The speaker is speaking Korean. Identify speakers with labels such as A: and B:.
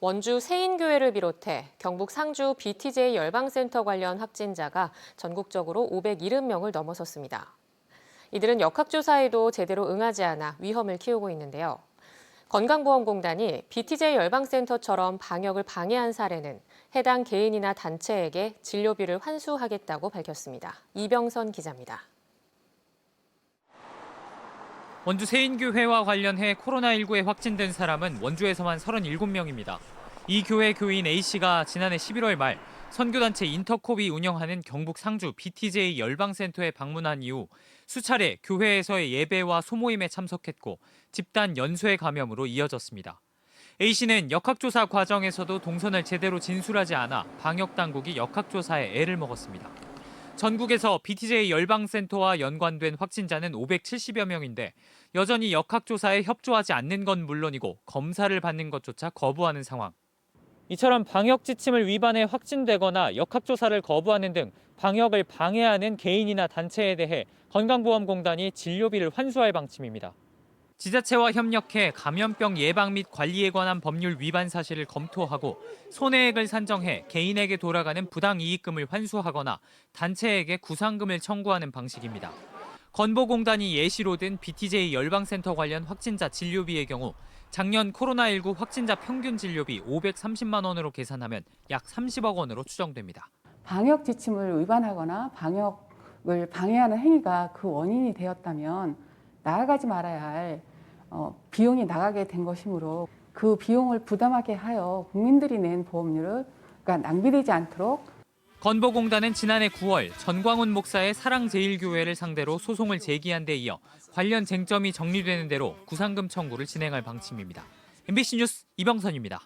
A: 원주 세인교회를 비롯해 경북 상주 BTJ 열방센터 관련 확진자가 전국적으로 570명을 넘어섰습니다. 이들은 역학조사에도 제대로 응하지 않아 위험을 키우고 있는데요. 건강보험공단이 BTJ 열방센터처럼 방역을 방해한 사례는 해당 개인이나 단체에게 진료비를 환수하겠다고 밝혔습니다. 이병선 기자입니다.
B: 원주 세인교회와 관련해 코로나19에 확진된 사람은 원주에서만 37명입니다. 이 교회 교인 A씨가 지난해 11월 말 선교단체 인터콥이 운영하는 경북 상주 BTJ 열방센터에 방문한 이후 수차례 교회에서의 예배와 소모임에 참석했고 집단 연쇄 감염으로 이어졌습니다. A씨는 역학조사 과정에서도 동선을 제대로 진술하지 않아 방역당국이 역학조사에 애를 먹었습니다. 전국에서 BTJ 열방센터와 연관된 확진자는 570여 명인데 여전히 역학조사에 협조하지 않는 건 물론이고 검사를 받는 것조차 거부하는 상황. 이처럼 방역 지침을 위반해 확진되거나 역학조사를 거부하는 등 방역을 방해하는 개인이나 단체에 대해 건강보험공단이 진료비를 환수할 방침입니다. 지자체와 협력해 감염병 예방 및 관리에 관한 법률 위반 사실을 검토하고 손해액을 산정해 개인에게 돌아가는 부당 이익금을 환수하거나 단체에게 구상금을 청구하는 방식입니다. 건보공단이 예시로 든 BTJ 열방센터 관련 확진자 진료비의 경우 작년 코로나19 확진자 평균 진료비 530만 원으로 계산하면 약 30억 원으로 추정됩니다.
C: 방역 지침을 위반하거나 방역을 방해하는 행위가 그 원인이 되었다면 나아가지 말아야 할 어, 비용이 나가게 된 것이므로 그 비용을 부담하게 하여 국민들이 낸 보험료를 그러니까 낭비되지 않도록
B: 건보공단은 지난해 9월 전광훈 목사의 사랑제일교회를 상대로 소송을 제기한 데 이어 관련 쟁점이 정리되는 대로 구상금 청구를 진행할 방침입니다. MBC 뉴스 이병선입니다.